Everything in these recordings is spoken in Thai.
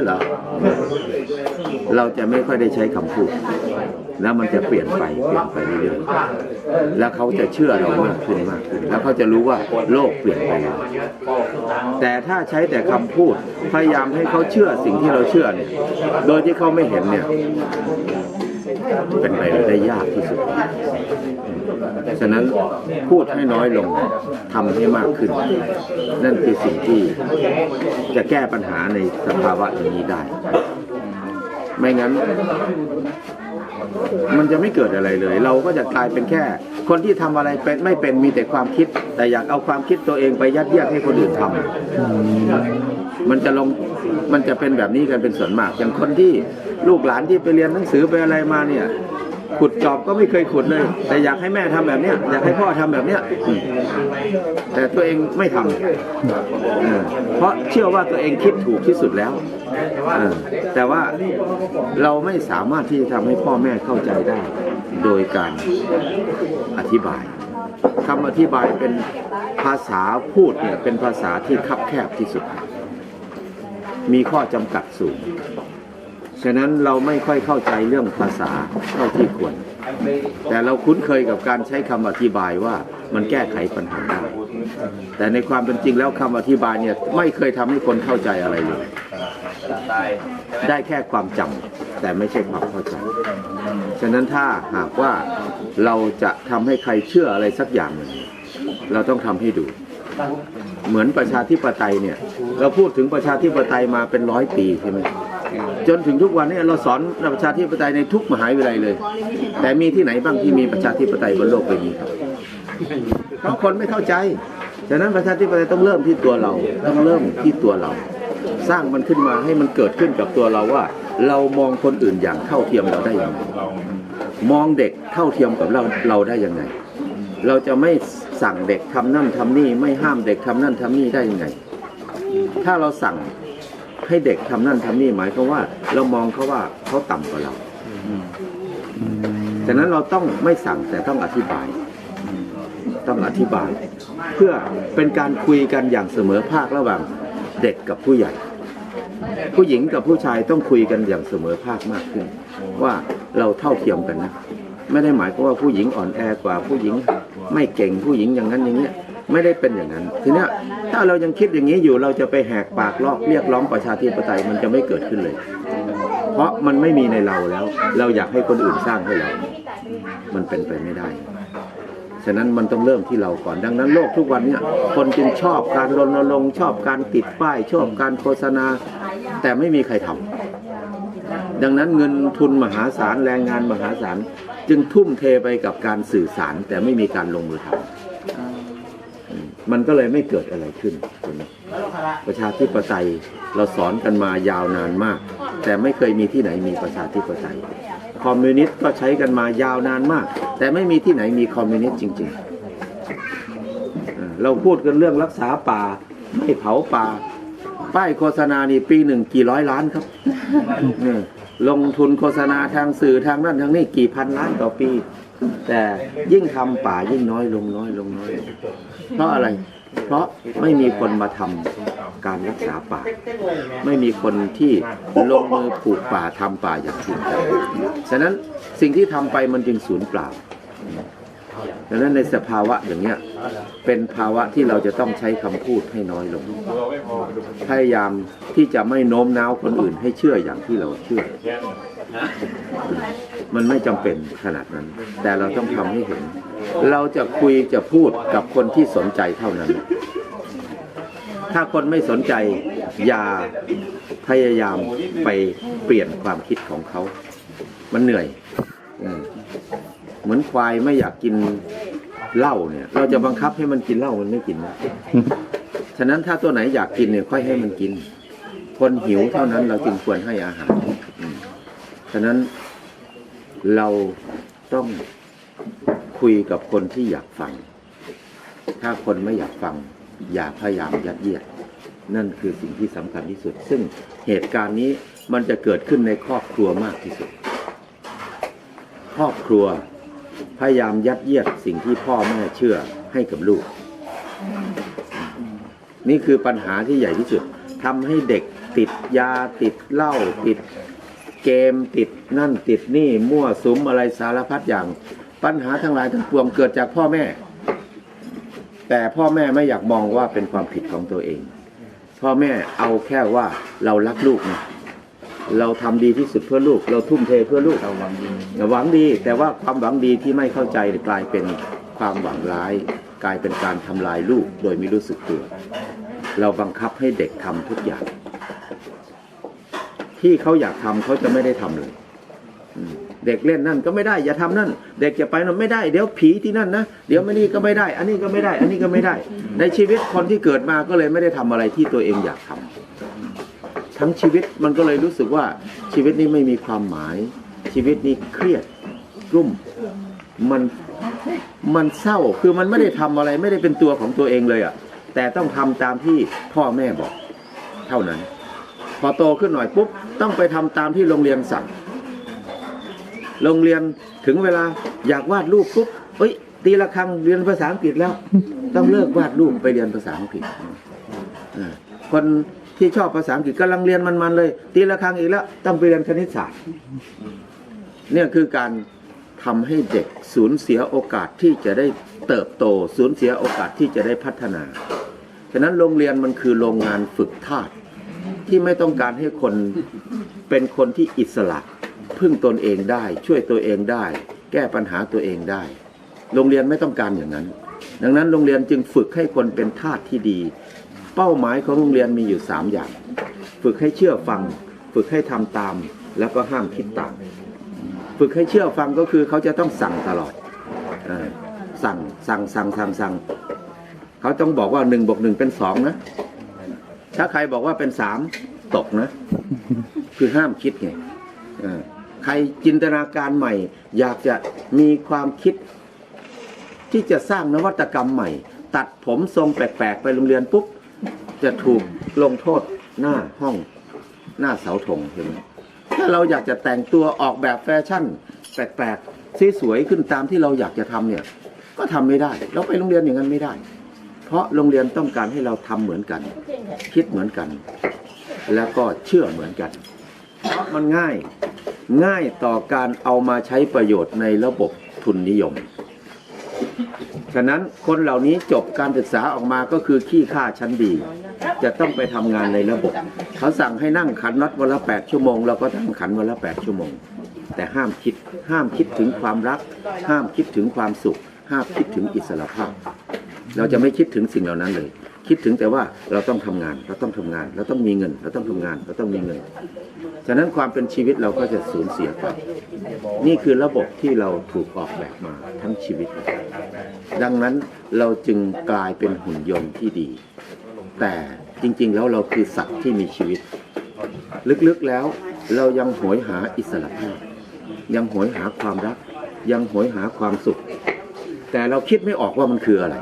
ด้วยเหรอ เราจะไม่ค่อยได้ใช้คำพูด แล้วมันจะเปลี่ยนไปเปลี่ยนไปเรื่อยๆแล้วเขาจะเชื่อเรามากขึ้นมากขึ้นแล้วเขาจะรู้ว่าโลกเปลี่ยนไปแล้วแต่ถ้าใช้แต่คำพูดพยายามให้เขาเชื่อสิ่งที่เราเชื่อเนี่ย โดยที่เขาไม่เห็นเนี่ย เป็นไปได้ยากที่สุด ฉะนั้นพูดให้น้อยลงทำให้มากขึ้น นั่นคือสิ่งที่จะแก้ปัญหาในสภาวะอย่างนี้ได้ ไม่งั้น มันจะไม่เกิดอะไรเลย เราก็จะกลายเป็นแค่ คนที่ทำอะไรเป็นไม่เป็นมีแต่ความคิด แต่อยากเอาความคิดตัวเองไปยัดเยียดให้คนอื่นทำมันจะลง มันจะเป็นแบบนี้กันเป็นส่วนมาก อย่างคนที่ลูกหลานที่ไปเรียนหนังสือไปอะไรมาเนี่ย ขุดจอบก็ไม่เคยขุดเลย แต่อยากให้แม่ทำแบบเนี้ยอยากให้พ่อทำแบบเนี้ยแต่ตัวเองไม่ทำเออเพราะเชื่อว่าตัวเองคิดถูกที่สุดแล้วแต่ว่าเราไม่สามารถที่จะทำให้พ่อแม่เข้าใจได้ โดยการอธิบายคำอธิบายเป็นภาษาพูดเนี่ยเป็นภาษาที่คับแคบที่สุด มีข้อจำกัดสูง ฉะนั้นเราไม่ค่อยเข้าใจเรื่องภาษาเท่าที่ควร แต่เราคุ้นเคยกับการใช้คำอธิบายว่ามันแก้ไขปัญหาได้ แต่ในความเป็นจริงแล้วคำอธิบายเนี่ยไม่เคยทำให้คนเข้าใจอะไรเลย ได้แค่ความจำแต่ไม่ใช่ความเข้าใจ ฉะนั้นถ้าหากว่าเราจะทำให้ใครเชื่ออะไรสักอย่างหนึ่งเราต้องทำให้ดู เหมือนประชาธิปไตยเนี่ย เราพูดถึงประชาธิปไตยมาเป็นร้อยปีใช่ไหม จนถึงทุกวันนี้เราสอนประชาธิปไตยในทุกมหาวิทยาลัยเลย แต่มีที่ไหนบ้างที่มีประชาธิปไตยบนโลกใบนี้ครับเพราะคนไม่เข้าใจฉะนั้นประชาธิปไตยต้องเริ่มที่ตัวเราต้องเริ่มที่ตัวเรา สร้างมันขึ้นมาให้มันเกิดขึ้นกับตัวเราว่า เรามองคนอื่นอย่างเท่าเทียมเราได้ยังไงมองเด็กเท่าเทียมกับเราเราได้ยังไง เราจะไม่สั่งเด็กทำนั่นทำนี่ไม่ห้ามเด็กทำนั่นทำนี่ได้ยังไง ถ้าเราสั่ง ให้เด็กทำนั่นทำนี่หมายความว่า เรามองเขาว่าเขาต่ำกว่าเราฉะนั้นเราต้องไม่สั่งแต่ต้องอธิบาย ต้องอธิบาย เพื่อเป็นการคุยกันอย่างเสมอภาคระหว่างเด็กกับผู้ใหญ่ ผู้หญิงกับผู้ชายต้องคุยกันอย่างเสมอภาคมากขึ้น ว่าเราเท่าเทียมกันนะ ไม่ได้หมายความว่าผู้หญิงอ่อนแอกว่าผู้หญิงไม่เก่งผู้หญิงอย่างนั้นอย่างเนี้ย ไม่ได้เป็นอย่างนั้น ทีเนี้ยถ้าเรายังคิดอย่างนี้อยู่เราจะไปแหกปากลอกเรียกร้องประชาธิปไตยมันจะไม่เกิดขึ้นเลย เพราะมันไม่มีในเราแล้ว เราอยากให้คนอื่นสร้างให้เรา มันเป็นไปไม่ได้ ฉะนั้นมันต้องเริ่มที่เราก่อนดังนั้นโลกทุกวันเนี่ยคนจึงชอบการรณรงค์ชอบการติดป้ายชอบการโฆษณา แต่ไม่มีใครทำดังนั้นเงินทุนมหาศาลแรงงานมหาศาลจึงทุ่มเทไปกับการสื่อสารแต่ไม่มีการลงมือทำ มันก็เลยไม่เกิดอะไรขึ้นเห็นไหมประชาธิปไตยเราสอนกันมายาวนานมาก แต่ไม่เคยมีที่ไหนมีประชาธิปไตย คอมมิวนิสต์ก็ใช้กันมายาวนานมาก แต่ไม่มีที่ไหนมีคอมมิวนิสต์จริง ๆ เราพูดกันเรื่องรักษาป่า ไม่เผาป่า ป้ายโฆษณานี่ปีหนึ่งกี่ร้อยล้านครับเออลงทุนโฆษณาทางสื่อทางนั้นทางนี้กี่พันล้านต่อปี แต่ยิ่งทำป่ายิ่งน้อยลงน้อยลงน้อย เพราะอะไร เพราะไม่มีคนมาทำการรักษาป่า ไม่มีคนที่ลงมือปลูกป่าทำป่าอย่างจริงจังฉะนั้นสิ่งที่ทำไปมันจึงสูญเปล่าดังนั้นในสภาวะอย่างเนี้ยเป็นภาวะที่เราจะต้องใช้คำพูดให้น้อยลง พยายามที่จะไม่โน้มน้าวคนอื่นให้เชื่ออย่างที่เราเชื่อ มันไม่จำเป็นขนาดนั้น แต่เราต้องทำให้เห็น เราจะคุยจะพูดกับคนที่สนใจเท่านั้น ถ้าคนไม่สนใจ อย่าพยายามไปเปลี่ยนความคิดของเขา มันเหนื่อยเหมือนควายไม่อยากกินเหล้าเนี่ย เราจะบังคับให้มันกินเหล้ามันไม่กินนะฉะนั้นถ้าตัวไหนอยากกินเนี่ยค่อยให้มันกิน คนหิวเท่านั้นเราจึงควรให้อาหารฉะนั้นเราต้อง คุยกับคนที่อยากฟัง ถ้าคนไม่อยากฟัง อย่าพยายามยัดเยียด นั่นคือสิ่งที่สำคัญที่สุด ซึ่งเหตุการณ์นี้มันจะเกิดขึ้นในครอบครัวมากที่สุด ครอบครัวพยายามยัดเยียดสิ่งที่พ่อแม่เชื่อให้กับลูก นี่คือปัญหาที่ใหญ่ที่สุดทำให้เด็กติดยาติดเหล้าติดเกมติดนั่นติดนี่มั่วสุมอะไรสารพัดอย่าง ปัญหาทั้งหลายทั้งปวงเกิดจากพ่อแม่ แต่พ่อแม่ไม่อยากมองว่าเป็นความผิดของตัวเอง พ่อแม่เอาแค่ว่าเรารักลูกนะเราทำดีที่สุดเพื่อลูก เราทุ่มเทเพื่อลูกเราหวังดีหวังดี แต่ว่าความหวังดีที่ไม่เข้าใจกลายเป็นความหวังร้าย กลายเป็นการทำลายลูกโดยไม่รู้สึกตัว เราบังคับให้เด็กทำทุกอย่าง ที่เขาอยากทำเขาจะไม่ได้ทำเลยอื เด็กเล่นนั่นก็ไม่ได้อย่าทำนั่น เด็กจะไปนั่นไม่ได้เดี๋ยวผีที่นั่นนะเดี๋ยวไม่นี่ก็ไม่ได้ อันนี้ก็ไม่ได้ อันนี้ก็ไม่ได้ ในชีวิตคนที่เกิดมาก็เลยไม่ได้ทำอะไรที่ตัวเองอยากทำทั้งชีวิตมันก็เลยรู้สึกว่าชีวิตนี้ไม่มีความหมาย ชีวิตนี้เครียดรุ่มมันมันเศร้าคือมันไม่ได้ทำอะไรไม่ได้เป็นตัวของตัวเองเลยอะ่ะ แต่ต้องทำตามที่พ่อแม่บอก เท่านั้น พอโตขึ้นหน่อยปุ๊บต้องไปทำตามที่โรงเรียนสั่ง โรงเรียนถึงเวลาอยากวาดรูปปุ๊บเอ้ย ตีละครังเรียนภาษาอังกฤษแล้ว ต้องเลิกวาดรูปไปเรียนภาษาอังกฤษคนที่ชอบภาษาอังกฤษกำลังเรียนมันๆเลย ตีละครังอีกแล้วต้องไปเรียนคณิตศาสตร์เนี่ยคือการทำให้เด็กสูญเสียโอกาสที่จะได้เติบโตสูญเสียโอกาสที่จะได้พัฒนา ฉะนั้นโรงเรียนมันคือโรงงานฝึกทาสที่ไม่ต้องการให้คนเป็นคนที่อิสระ พึ่งตนเองได้ ช่วยตัวเองได้ แก้ปัญหาตัวเองได้ โรงเรียนไม่ต้องการอย่างนั้น ดังนั้นโรงเรียนจึงฝึกให้คนเป็นทาสที่ดี เป้าหมายของโรงเรียนมีอยู่สามอย่าง ฝึกให้เชื่อฟัง ฝึกให้ทำตาม แล้วก็ห้ามคิดต่ามฝึกให้เชื่อฟังก็คือเขาจะต้องสั่งตลอดอสั่งสั่งสั่งสั่งสั่งเขาต้องบอกว่าหนึ่งบวกหนึ่งเป็นสองนะ ถ้าใครบอกว่าเป็นสามตกนะ คือห้ามคิดไงอ ใครจินตนาการใหม่ อยากจะมีความคิด ที่จะสร้างนวัตกรรมใหม่ ตัดผมทรงแปลกๆ ไปโรงเรียนปุ๊บ จะถูกลงโทษหน้าห้องหน้าเสาธงใช่ไหมถ้าเราอยากจะแต่งตัวออกแบบแฟชั่น แปลกๆสวยๆขึ้นตามที่เราอยากจะทำเนี่ย ก็ทำไม่ได้ เราไปโรงเรียนอย่างนั้นไม่ได้ เพราะโรงเรียนต้องการให้เราทำเหมือนกัน คิดเหมือนกัน แล้วก็เชื่อเหมือนกัน เพราะมันง่าย ง่ายต่อการเอามาใช้ประโยชน์ในระบบทุนนิยม ฉะนั้นคนเหล่านี้จบการศึกษาออกมาก็คือขี้ข้าชั้นดี จะต้องไปทำงานในระบบ เขาสั่งให้นั่งขันน็อตวันละแปดชั่วโมงเราก็นั่งขันวันละแปดชั่วโมง แต่ห้ามคิดห้ามคิดถึงความรัก ห้ามคิดถึงความสุข ห้ามคิดถึงอิสรภาพ เราจะไม่คิดถึงสิ่งเหล่านั้นเลยคิดถึงแต่ว่าเราต้องทำงาน เราต้องทำงาน เราต้องมีเงิน เราต้องทำงาน เราต้องมีเงิน ฉะนั้นความเป็นชีวิตเราก็จะสูญเสียไป นี่คือระบบที่เราถูกออกแบบมาทั้งชีวิต ดังนั้นเราจึงกลายเป็นหุ่นยนต์ที่ดี แต่จริงๆแล้วเราคือสัตว์ที่มีชีวิต ลึกๆแล้วเรายังโหยหาอิสระภาพ ยังโหยหาความรัก ยังโหยหาความสุข แต่เราคิดไม่ออกว่ามันคืออะไร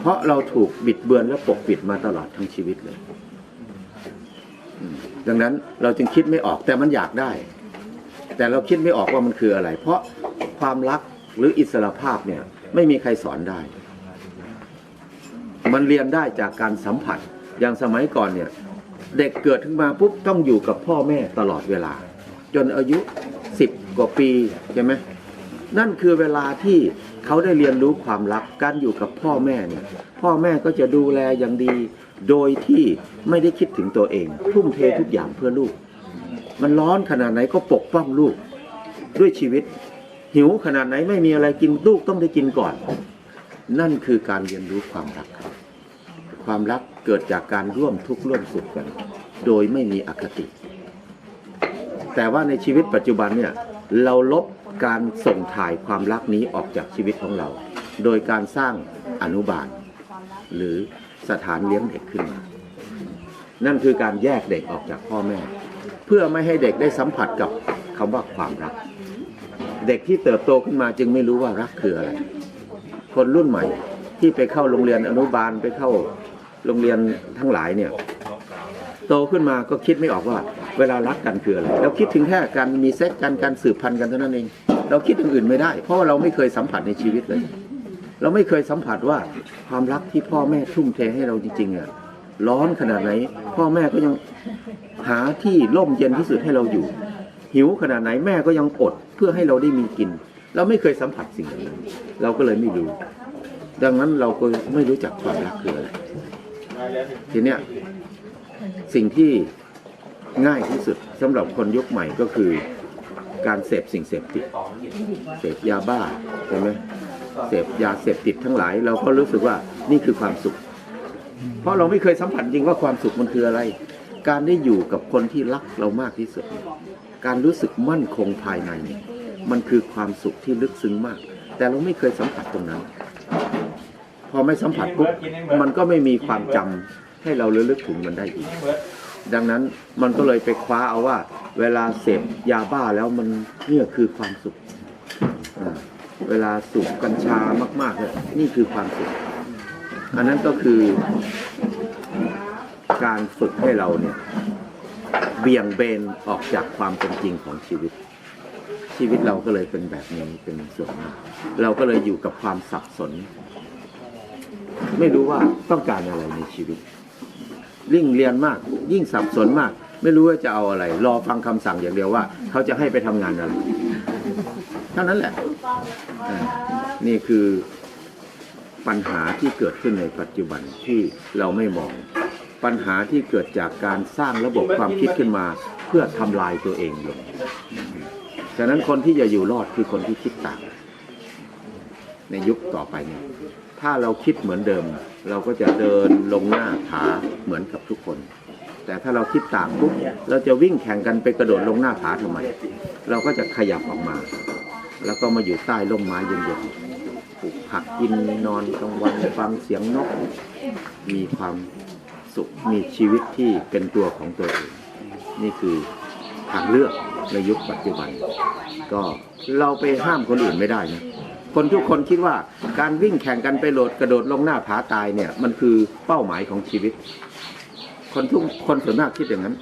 เพราะเราถูกบิดเบือนและปกปิดมาตลอดทั้งชีวิตเลย ดังนั้นเราจึงคิดไม่ออกแต่มันอยากได้ แต่เราคิดไม่ออกว่ามันคืออะไร เพราะความรักหรืออิสระภาพเนี่ยไม่มีใครสอนได้ มันเรียนได้จากการสัมผัสอย่างสมัยก่อนเนี่ย เด็กเกิดขึ้นมาปุ๊บต้องอยู่กับพ่อแม่ตลอดเวลา จนอายุสิบกว่าปีใช่ไหมนั่นคือเวลาที่เขาได้เรียนรู้ความรักการอยู่กับพ่อแม่เนี่ย พ่อแม่ก็จะดูแลอย่างดี โดยที่ไม่ได้คิดถึงตัวเอง ทุ่มเททุกอย่างเพื่อลูก มันร้อนขนาดไหนก็ปกป้องลูก ด้วยชีวิต หิวขนาดไหนไม่มีอะไรกินลูกต้องได้กินก่อน นั่นคือการเรียนรู้ความรัก ความรักเกิดจากการร่วมทุกข์ร่วมสุขกัน โดยไม่มีอคติ แต่ว่าในชีวิตปัจจุบันเนี่ยเราลบการส่งถ่ายความรักนี้ออกจากชีวิตของเรา โดยการสร้างอนุบาลหรือ สถานเลี้ยงเด็กขึ้นมา นั่นคือการแยกเด็กออกจากพ่อแม่ เพื่อไม่ให้เด็กได้สัมผัสกับคำว่าความรัก เด็กที่เติบโตขึ้นมาจึงไม่รู้ว่ารักคืออะไร คนรุ่นใหม่ที่ไปเข้าโรงเรียนอนุบาลไปเข้าโรงเรียนทั้งหลายเนี่ยโตขึ้นมาก็คิดไม่ออกว่า เวลารักกันคืออะไรเราคิดถึงแค่การมีเซ็กกันการสืบพันธุ์กันเท่านั้นเอง เราคิดอย่างอื่นไม่ได้ เพราะว่าเราไม่เคยสัมผัสในชีวิตเลย เราไม่เคยสัมผัสว่าความรักที่พ่อแม่ทุ่มเทให้เราจริงๆอะร้อนขนาดไหน พ่อแม่ก็ยังหาที่ร่มเย็นที่สุดให้เราอยู่ หิวขนาดไหนแม่ก็ยังอดเพื่อให้เราได้มีกิน เราไม่เคยสัมผัสสิ่งนั้นเราก็เลยไม่รู้ ดังนั้นเราก็ไม่รู้จักความรักคืออะไรทีเนี้ยสิ่งที่ง่ายที่สุดสำหรับคนยุคใหม่ก็คือ การเสพสิ่งเสพติดเสพยาบ้าใช่ไหม เสพยาเสพติดทั้งหลาย เราก็รู้สึกว่านี่คือความสุข เพราะเราไม่เคยสัมผัสจริงว่าความสุขมันคืออะไร การได้อยู่กับคนที่รักเรามากที่สุด การรู้สึกมั่นคงภายในนี่มันคือความสุขที่ลึกซึ้งมาก แต่เราไม่เคยสัมผัสตรงนั้น พอไม่สัมผัสปุ๊บมันก็ไม่มีความจำให้เราระลึกถึงมันได้อีก ดังนั้นมันก็เลยไปคว้าเอาว่า เวลาเสพยาบ้าแล้วมันเนี่ยคือความสุข เวลาสูบกัญชามากๆเนี่ยนี่คือความสุขอันนั้นก็คือการฝึกให้เราเนี่ยเบี่ยงเบนออกจากความเป็นจริงของชีวิต ชีวิตเราก็เลยเป็นแบบนี้เป็นส่วนมากเราก็เลยอยู่กับความสับสน ไม่รู้ว่าต้องการอะไรในชีวิตยิ่งเรียนมาก ยิ่งสับสนมาก ไม่รู้ว่าจะเอาอะไร รอฟังคำสั่งอย่างเดียวว่า เขาจะให้ไปทำงานอะไรเท่านั้นแหละ นี่คือปัญหาที่เกิดขึ้นในปัจจุบันที่เราไม่มอง ปัญหาที่เกิดจากการสร้างระบบความคิดขึ้นมา เพื่อทำลายตัวเองลงฉะนั้นคนที่จะอยู่รอดคือคนที่คิดต่าง ในยุคต่อไปเนี่ยถ้าเราคิดเหมือนเดิม เราก็จะเดินลงหน้าผาเหมือนกับทุกคน แต่ถ้าเราคิดต่างปุ๊บเราจะวิ่งแข่งกันไปกระโดดลงหน้าผาทำไม เราก็จะขยับออกมา แล้วก็มาอยู่ใต้ร่มไม้เย็นๆปลูกผักกินนอนกลางวันฟังเสียงนก มีความสุขมีชีวิตที่เป็นตัวของตัวเองนี่คือทางเลือกในยุคปัจจุบัน ก็เราไปห้ามคนอื่นไม่ได้นะคนทุกคนคิดว่าการวิ่งแข่งกันไปโหลดกระโดดลงหน้าผาตายเนี่ย มันคือเป้าหมายของชีวิต คนทุกคนส่วนมากคิดอย่างนั้น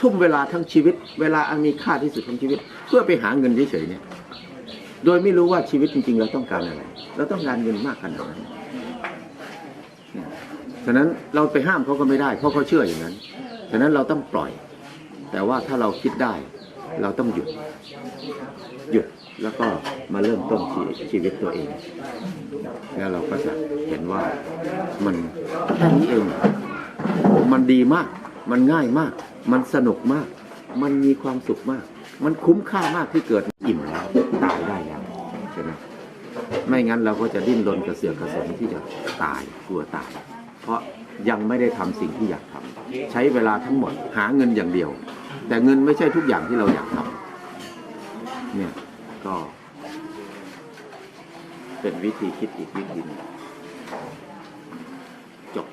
ทุ่มเวลาทั้งชีวิต เวลาอันมีค่าที่สุดของชีวิต เพื่อไปหาเงินเฉยๆเนี่ย โดยไม่รู้ว่าชีวิตจริง ๆ เราต้องการอะไร เราต้องการเงินมากขนาดนั้นฉะนั้นเราไปห้ามเขาก็ไม่ได้ เพราะเขาเชื่ออย่างนั้น ฉะนั้นเราต้องปล่อย แต่ว่าถ้าเราคิดได้ เราต้องหยุด หยุดแล้วก็มาเริ่มต้นชีชีวิตตัวเอง แล้วเราก็จะเห็นว่ามันแค่นี้เองมันดีมาก มันง่ายมาก มันสนุกมาก มันมีความสุขมาก มันคุ้มค่ามากที่เกิดอิ่มแล้วตายได้แล้วใช่ไหม ไม่งั้นเราก็จะดิ้นรนกระเสือกกระสนที่จะตายกลัวตาย เพราะยังไม่ได้ทำสิ่งที่อยากทำใช้เวลาทั้งหมดหาเงินอย่างเดียว แต่เงินไม่ใช่ทุกอย่างที่เราอยากทำเนี่ยก็เป็นวิธีคิดอีกวิธีหนึงจบ